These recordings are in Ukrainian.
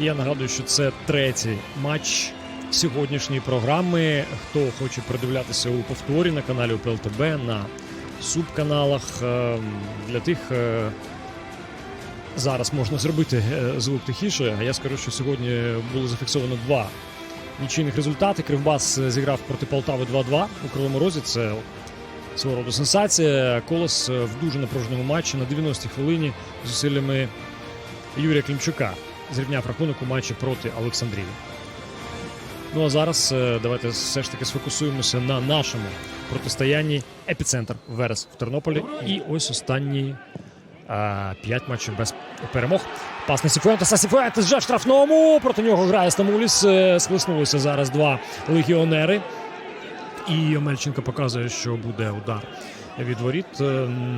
Я нагадую, що це третій матч сьогоднішньої програми. Хто хоче придивлятися у повторі на каналі УПЛ ТБ, на субканалах е, для тих. е, Зараз можна зробити е, звук тихіше. А я скажу, що сьогодні було зафіксовано два нічийних результати. Кривбас зіграв проти Полтави 2-2 у Кривому Розі. Це свого роду сенсація. Колос в дуже напруженому матчі на 90-й хвилині зусиллями Юрія Клімчука зрівняв рахунок у матчі проти Олександрії. Ну а зараз е, давайте все ж таки сфокусуємося на нашому протистоянні епіцентр Верес в Тернополі. І ось останні а, п'ять матчів без перемог. Пас на Сіфуентеса. Сіфуентес вже в штрафному. Проти нього грає Стамуліс. Е, Схлеснулися зараз два легіонери. І Омельченко показує, що буде удар від воріт. Е,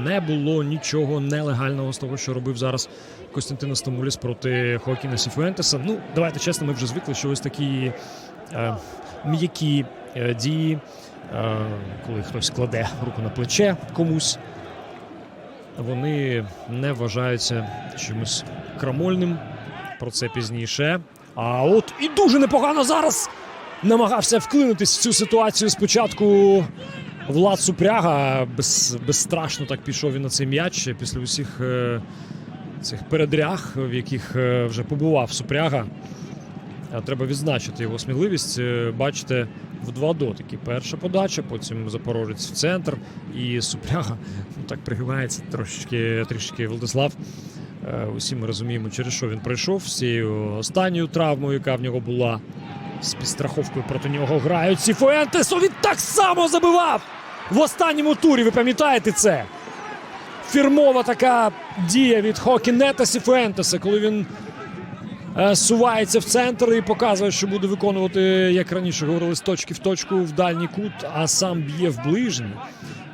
Не було нічого нелегального з того, що робив зараз Костянтин Стамуліс проти Хоакіна Сіфуентеса. Ну, давайте чесно, ми вже звикли, що ось такі е, м'які е, дії, е, коли хтось кладе руку на плече комусь, вони не вважаються чимось крамольним. Про це пізніше. А от і дуже непогано зараз намагався вклинитись в цю ситуацію спочатку. Влад Супряга без, безстрашно так пішов він на цей м'яч після усіх е, цих передряг, в яких е, вже побував Супряга. Треба відзначити його сміливість. Е, Бачите, в два дотики. Перша подача, потім Запорожець в центр. І Супряга ну, так пригивається трошечки трішки Владислав. Е, Усі ми розуміємо, через що він пройшов з цією останньою травмою, яка в нього була. З підстраховкою проти нього грають Сіфуентес. Він так само забивав в останньому турі. Ви пам'ятаєте це? Фірмова така дія від Хокінета Сіфуентеса, коли він е, сувається в центр і показує, що буде виконувати, як раніше говорили, з точки в точку в дальній кут, а сам б'є в ближній.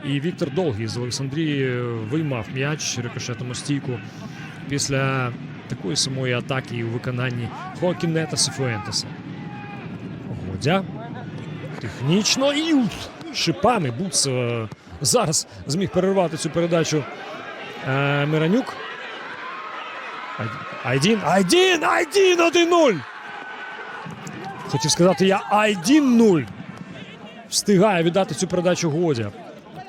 І Віктор Довгий з Олександрії виймав м'яч рикошетом у стійку після такої самої атаки у виконанні Хокінета Сіфуентеса. Годя. Технічно і. Шипами Буц е, зараз зміг перервати цю передачу е, Миранюк. Айдін, Айдін, Айдін 1-0. Хотів сказати я Айдін 0. Встигає віддати цю передачу Годя.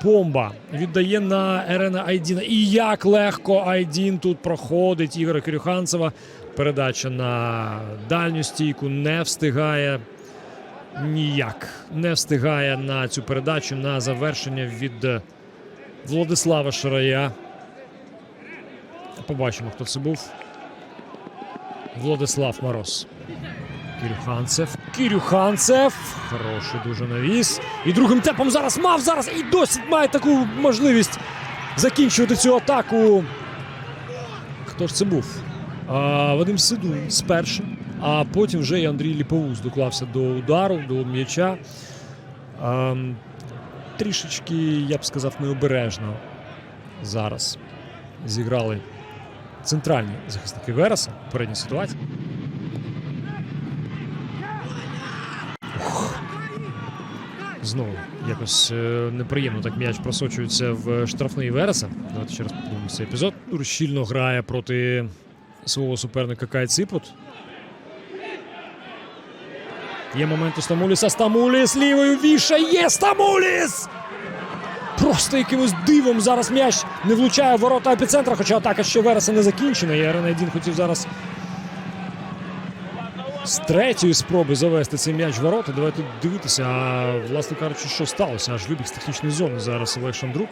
Помба віддає на Ерена Айдіна. І як легко Айдін тут проходить Ігоря Кирюханцева. Передача на дальню стійку не встигає ніяк. Не встигає на цю передачу на завершення від Владислава Шарая. Побачимо, хто це був. Владислав Мороз. Кирюханцев. Кирюханцев. Хороший дуже навіс. І другим темпом зараз мав зараз і досить має таку можливість закінчувати цю атаку. Хто ж це був? А, Вадим Сидун з першим. А потім вже і Андрій Ліповуз доклався до удару, до м'яча. А, трішечки, я б сказав, необережно зараз зіграли центральні захисники Вереса в передній ситуації. Знову якось е, неприємно так м'яч просочується в штрафний Вереса. Давайте ще раз подивимося епізод. Тур щільно грає проти свого суперника Кай Ципут. Є момент у Стамуліса. Стамуліс лівою вішає. Стамуліс! Просто якимось дивом зараз м'яч не влучає в ворота епіцентра, хоча атака ще Вереса не закінчена. І Аренайдін хотів зараз з третьої спроби завести цей м'яч в ворота. Давайте дивитися. А власне кажучи, що сталося? Аж вибіг з технічної зони зараз Олег Шандрук.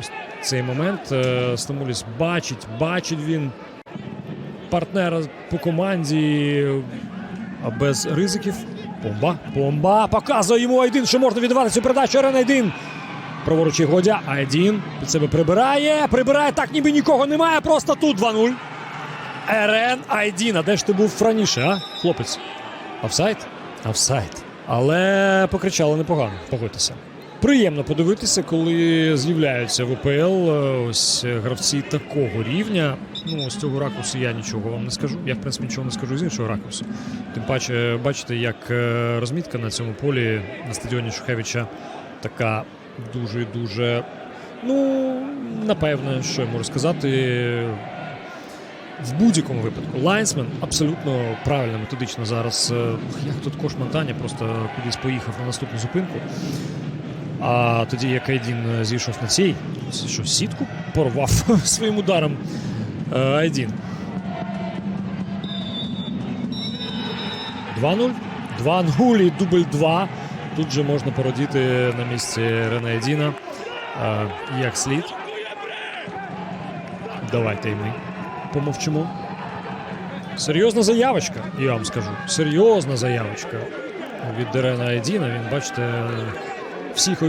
Ось цей момент е, Стамуліс бачить, бачить він партнера по команді без ризиків. Помба. Помба. Показує йому Айдін, що можна віддавати цю передачу. Арен Айдін. Праворуч Годя. Айдін під себе прибирає. Прибирає так, ніби нікого немає. Просто тут 2-0. Ерен Айдін. А де ж ти був раніше, а? Хлопець. Офсайд? Офсайд. Але покричали непогано. Погодьтеся. Приємно подивитися, коли з'являються в УПЛ е, ось гравці такого рівня. Ну, з цього ракурсу я нічого вам не скажу. Я, в принципі, нічого не скажу з іншого ракурсу. Тим паче, бачите, як е, розмітка на цьому полі на стадіоні Шухевича така дуже дуже. Ну, напевно, що я можу сказати. в будь-якому випадку лайнсмен абсолютно правильно, методично зараз. е, Як тут Кош Монтаня просто кудись поїхав на наступну зупинку. А тоді як Айдін е, зійшов на цій, що сітку порвав своїм ударом е, Айдін. 2-0. 2-0 і дубль 2. Тут же можна породіти на місці Рене Айдіна е, як слід. Давайте і ми помовчимо. Серйозна заявочка, я вам скажу. Серйозна заявочка від Дерена Айдіна. Він, бачите, всіх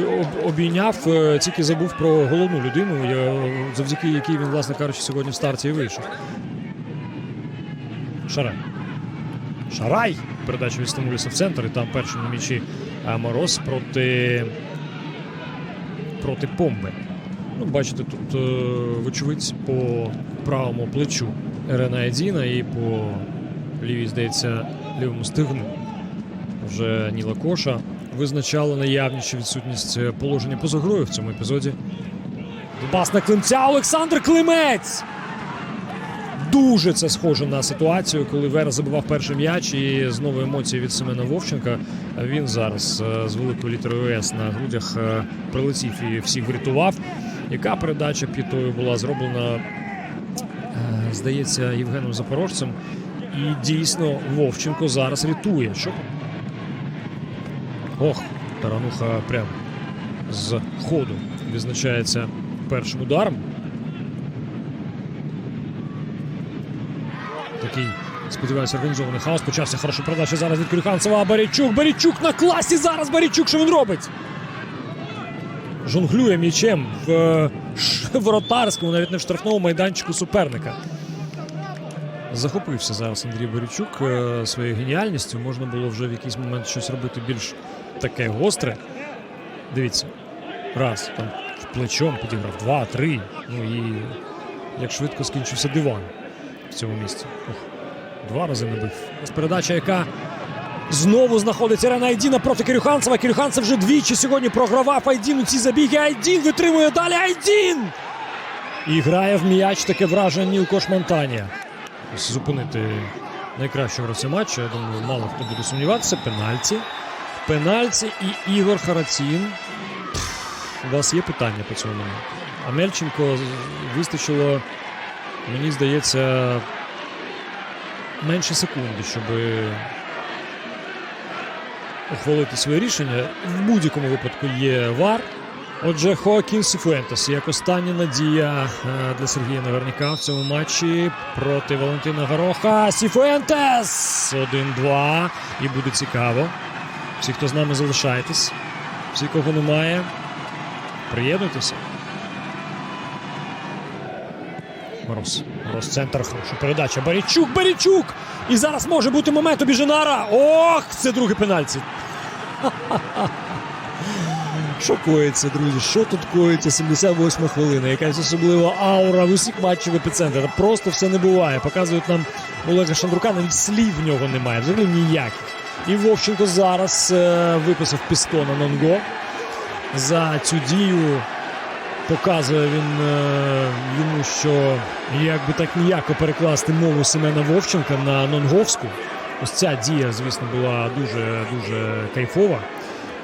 обійняв, е, тільки забув про головну людину, завдяки якій він, власне кажучи, сьогодні в старті і вийшов. Шарай. Шарай! Передача від Стамуліса в центр, і там першим на м'ячі е, Мороз проти, проти Помби. Ну, бачите, тут, е, вочевидь, по правому плечу Ерена Айдіна і по лівій, здається, лівому стигну вже Ніла Коша визначала наявність чи відсутність положення поза грою в цьому епізоді. Бас на климця Олександр Климець! Дуже це схоже на ситуацію, коли Вера забивав перший м'яч і знову емоції від Семена Вовченка. Він зараз е, з великою літерою С на грудях е, прилетів і всіх врятував. Яка передача п'ятою була зроблена, е, здається, Євгеном Запорожцем. І дійсно Вовченко зараз рятує. Що? Ох, Тарануха прямо з ходу відзначається першим ударом. Такий, сподіваюся, організований хаос. Почався хороша передача зараз від Крюханцева. Барічук. Барічук на класі зараз. Барічук, що він робить? Жонглює м'ячем в е, воротарському, навіть не в штрафному майданчику суперника. Захопився зараз Андрій Борючук е, своєю геніальністю. Можна було вже в якийсь момент щось робити більш таке гостре. Дивіться, раз, там плечом підіграв, два, три. Ну і як швидко скінчився диван в цьому місці. Ух, два рази не бив. Ось передача, яка знову знаходиться Рена Айдіна проти Кирюханцева. Кирюханцев вже двічі сьогодні програвав Айдіну ці забіги. Айдін витримує далі. Айдін! І грає в м'яч таке враження Ніл Кошмантанія. Ось Зупинити найкращого гравця матчу. Я думаю, мало хто буде сумніватися. Пенальті. Пенальті і Ігор Харацін. У вас є питання по цьому? А Мельченко вистачило, мені здається, менше секунди, щоб ухвалити своє рішення. В будь-якому випадку є вар. Отже, Хоакін Сіфуентес як остання надія е, для Сергія Наверняка в цьому матчі проти Валентина Гороха. Сіфуентес! 1-2. І буде цікаво. Всі, хто з нами залишаєтесь, всі, кого немає, приєднуйтеся. Мороз. Мороз центр. Хороша передача. Барічук, Барічук! І зараз може бути момент у Біженара. Ох, це другий пенальті. Що коїться, друзі? Що тут коїться? 78 хвилина. Якась особлива аура в усіх матчів епіцентра. Просто все не буває. Показують нам Олега Шандрука, навіть слів в нього немає. Взагалі ніяких. І Вовченко зараз е, виписав пістона Нонго. За цю дію показує він е, йому, що як би так ніяко перекласти мову Семена Вовченка на Нонговську. Ось ця дія, звісно, була дуже дуже кайфова.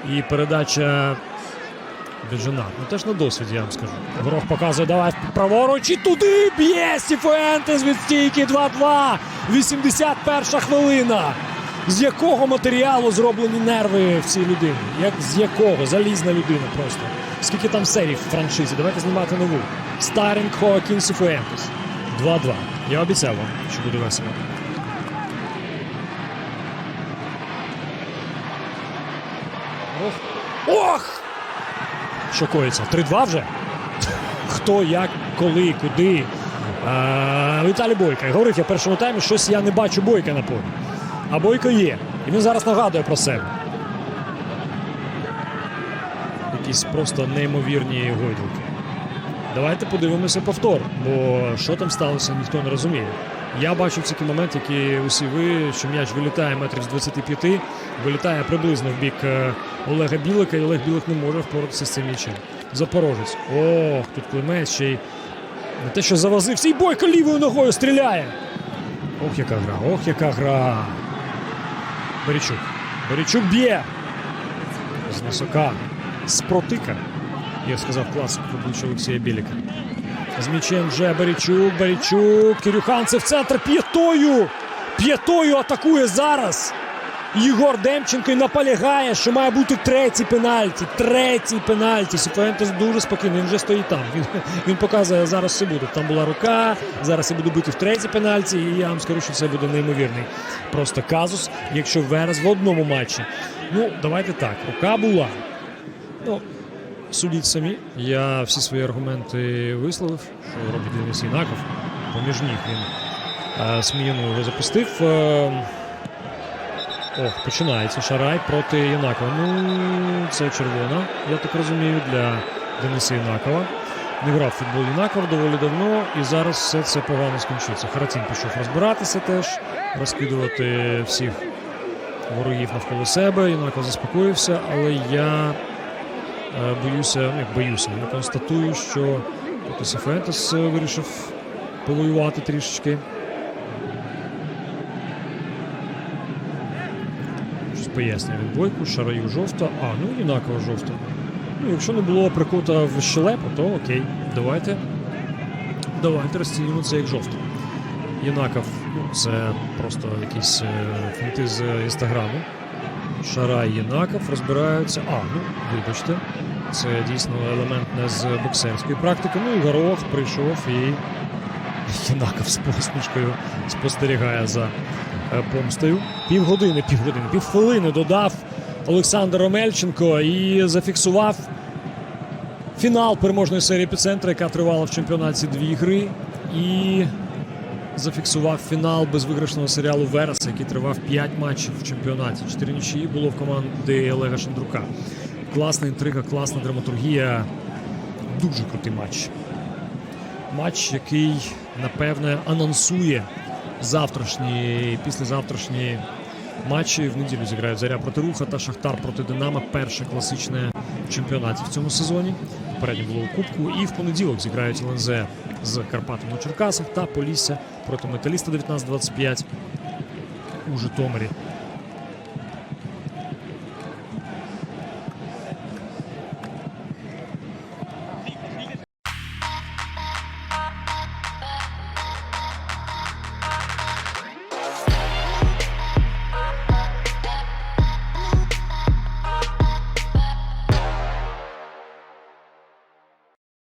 І передача Беджина. Ну теж на досвіді, я вам скажу. Горох показує, давай праворуч і туди б'є Сіфуентес від стійки 2-2. 81 хвилина. З якого матеріалу зроблені нерви в цій людині? Як, з якого? Залізна людина просто. Скільки там серій в франшизі? Давайте знімати нову. Старінг Хоакін Сіфуентес. 2-2. Я обіцяв вам, що буде весело. Ох! Ох! Що коїться? 3-2 вже? Хто, як, коли, куди. Віталій Бойко. Я Говорив я в першому таймі, щось я не бачу Бойка на полі. А Бойко є. І він зараз нагадує про себе. Якісь просто неймовірні гойдалки. Давайте подивимося повтор, бо що там сталося, ніхто не розуміє. Я бачу тільки момент, який усі ви, що м'яч вилітає метрів з 25, вилітає приблизно в бік е, Олега Білика, і Олег Білик не може впоратися з цим м'ячем. Запорожець. Ох, тут Климець ще й не те, що завозився, і бойко лівою ногою стріляє. Ох, яка гра, ох, яка гра. Берічук. Берічук б'є. З висока. З протика. Я сказав класик в обличчя Олексія Біліка. З м'ячем вже Берічук, Берічук. Кирюханцев в центр п'ятою. П'ятою атакує зараз. Єгор Демченко і наполягає, що має бути третій пенальті. Третій пенальті. Сіфуентес дуже спокійний. Він вже стоїть там. Він, він показує, зараз все буде. Там була рука. Зараз я буду бити в третій пенальті. І я вам скажу, що це буде неймовірний. Просто казус, якщо Верес в одному матчі. Ну, давайте так. Рука була. Ну, судіть самі. Я всі свої аргументи висловив, що робить Денис Єнаков. Поміж ніг він е, Сміяну його запустив. Ох, починається Шарай проти Єнакова. Ну, це червона, я так розумію, для Дениса Єнакова. Не грав футбол Єнаков доволі давно, і зараз все це погано скінчиться. Харатін пішов розбиратися теж, розкидувати всіх ворогів навколо себе. Єнаков заспокоївся, але я е, боюся, ну як боюся, я констатую, що поки Сефентес е, вирішив повоювати трішечки. Пояснює відбойку, шараю жовта. А, ну однаково жовта. Ну, якщо не було прикута в щелепу, то окей. Давайте. Давайте розцінюємо це як жовто. Єнаков, ну, це просто якісь е, фінти з інстаграму. Шарай Єнаков розбираються. А, ну, вибачте. Це дійсно елемент не з боксерської практики. Ну і Горох прийшов і Єнаков з посмішкою спостерігає за помстою. Півгодини, півгодини, півхвилини додав Олександр Омельченко і зафіксував фінал переможної серії епіцентра, яка тривала в чемпіонаті дві гри. І зафіксував фінал безвиграшного серіалу Верес, який тривав 5 матчів в чемпіонаті. Чотири нічиї було в команди Олега Шандрука. Класна інтрига, класна драматургія. Дуже крутий матч. Матч, який напевне анонсує завтрашні, післязавтрашні матчі. В неділю зіграють Заря проти Руха та Шахтар проти Динамо. Перше класичне в чемпіонаті в цьому сезоні. Попередньо було у Кубку. І в понеділок зіграють ЛНЗ з Карпатом на Черкасах та Полісся проти Металіста 19-25 у Житомирі.